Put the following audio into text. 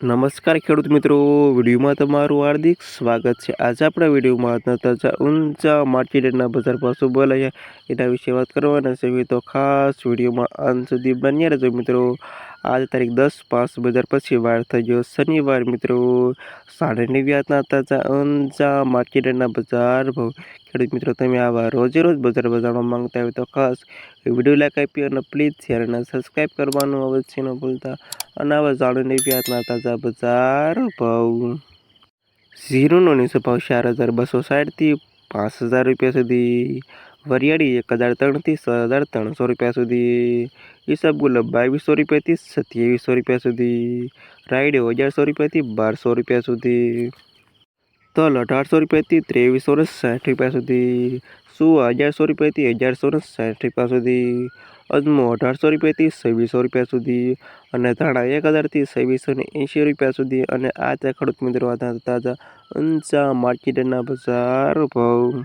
નમસ્કાર ખેડૂત મિત્રો, વિડીયોમાં તમારું હાર્દિક સ્વાગત છે. આજે આપણે વિડીયોમાં તાજા, ઊંચા માર્કેટના બજાર પાસો બોલાયા એના વિશે વાત કરવાના છે. તો ખાસ વિડીયોમાં અંત સુધી બન્યા રહેજો મિત્રો. આજ તારીખ દસ પાંચ બજાર પછી વાર થઈ ગયો શનિવાર મિત્રો. સાડા આજના તાજા, ઊંચા માર્કેટના બજાર ભાવ. ખેડૂત મિત્રો, તમે આવા રોજે રોજ બજાર બજારમાં માંગતા હોય તો ખાસ વીડિયો લાઈક આપી અને પ્લીઝ શેર અને સબસ્ક્રાઈબ કરવાનું અવશ્ય ન ભૂલતા. અને આવા વ્યાજના તાજા બજાર ભાવ. ઝીરોનો નીચો ભાવ ચાર હજાર બસો સાઠથી પાંચ હજાર રૂપિયા સુધી. વરિયાળી એક હજાર ત્રણથી છ હજાર ત્રણસો રૂપિયા સુધી. હિસાબ ગુલાબ બાવીસો રૂપિયાથી સત્યાવીસો રૂપિયા સુધી. રાયડો અગિયારસો રૂપિયાથી બારસો રૂપિયા સુધી. તલ અઢારસો રૂપિયાથી ત્રેવીસો ને સાઠ રૂપિયા સુધી સુવા અગિયારસો રૂપિયાથી અગિયારસો ને સાઠ રૂપિયા સુધી, અજમો અઢારસો રૂપિયાથી છવ્વીસો રૂપિયા સુધી અને ધાણા એક હજારથી છવ્વીસો ને એંશી રૂપિયા સુધી અને આ તે ખેડૂત મિત્રો તાજા ઊંચા માર્કેટના બજાર ભાવ.